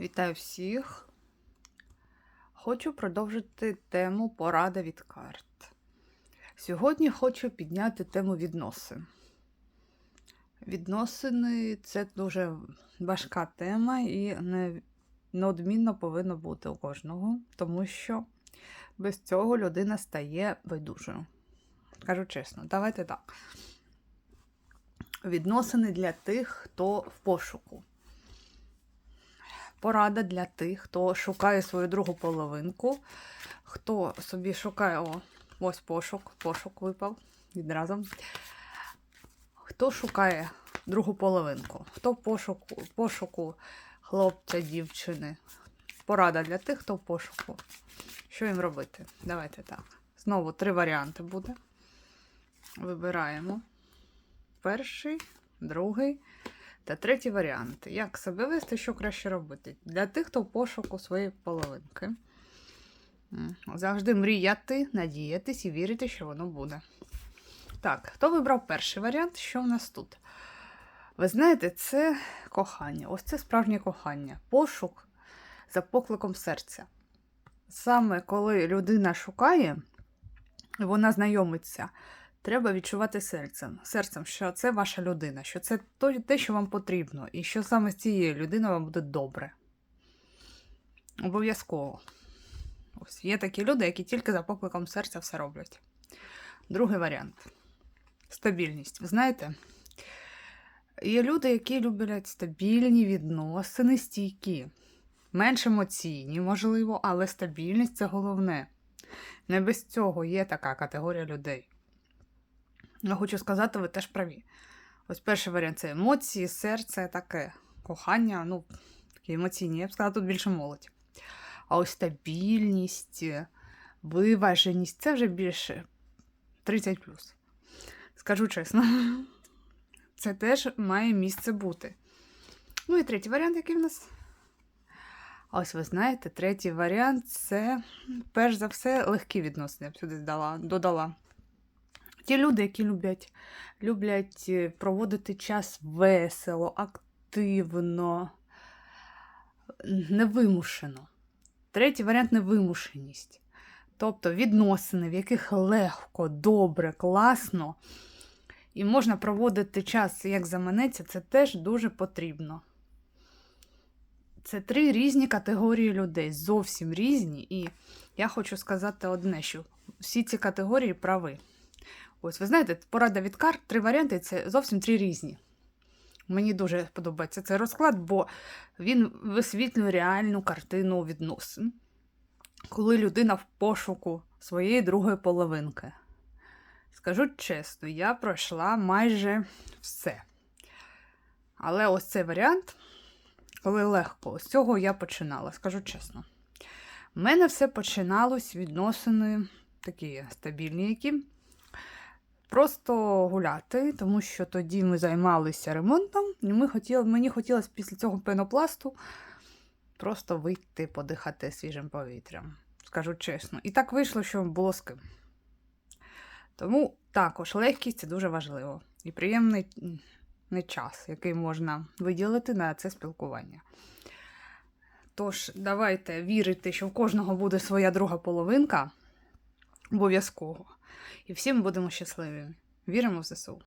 Вітаю всіх. Хочу продовжити тему порада від карт. Сьогодні хочу підняти тему відносин. Відносини це дуже важка тема і не, неодмінно повинно бути у кожного, тому що без цього людина стає байдужою. Кажу чесно, давайте так. Відносини для тих, хто в пошуку порада для тих, хто шукає свою другу половинку, хто собі шукає, о, ось пошук, пошук випав відразу. Хто шукає другу половинку, хто пошуку, пошуку хлопця, дівчини. Порада для тих, хто в пошуку. Що їм робити? Давайте так. Знову три варіанти буде. Вибираємо перший, другий та третій варіант. Як себе вести, що краще робити? Для тих, хто в пошуку своєї половинки. Завжди мріяти, надіятись і вірити, що воно буде. Так, хто вибрав перший варіант? Що в нас тут? Ви знаєте, це кохання. Ось це справжнє кохання. Пошук за покликом серця. Саме коли людина шукає, вона знайомиться треба відчувати серцем, серцем, що це ваша людина, що це те, що вам потрібно, і що саме з цією людиною вам буде добре. Обов'язково. Ось є такі люди, які тільки за покликом серця все роблять. Другий варіант стабільність. Ви знаєте, є люди, які люблять стабільні відносини, стійкі, менш емоційні, можливо, але стабільність це головне. Не без цього є така категорія людей. Я хочу сказати, ви теж праві. Ось перший варіант це емоції, серце, таке кохання, ну, такі емоційні, я б сказала, тут більше молодь. А ось стабільність, виваженість це вже більше 30. Скажу чесно, це теж має місце бути. Ну і третій варіант, який в нас. А ось ви знаєте, третій варіант це, перш за все, легкі відносини, я б сюди дала, додала. Ті люди, які люблять, люблять е, проводити час весело, активно, невимушено. Третій варіант невимушеність. Тобто відносини, в яких легко, добре, класно, і можна проводити час, як заманеться, це теж дуже потрібно. Це три різні категорії людей, зовсім різні. І я хочу сказати одне, що всі ці категорії прави. Ось, ви знаєте, порада від карт, три варіанти це зовсім три різні. Мені дуже подобається цей розклад, бо він висвітлює реальну картину відносин, коли людина в пошуку своєї другої половинки. Скажу чесно, я пройшла майже все. Але ось цей варіант, коли легко, з цього я починала, скажу чесно. У мене все починалось відносини такі стабільні, які просто гуляти, тому що тоді ми займалися ремонтом, і ми хотіли, мені хотілося після цього пенопласту просто вийти, подихати свіжим повітрям. Скажу чесно. І так вийшло, що було з ким. Тому також легкість це дуже важливо. І приємний не час, який можна виділити на це спілкування. Тож, давайте вірити, що в кожного буде своя друга половинка обов'язково. І всі ми будемо щасливі. Віримо в ЗСУ.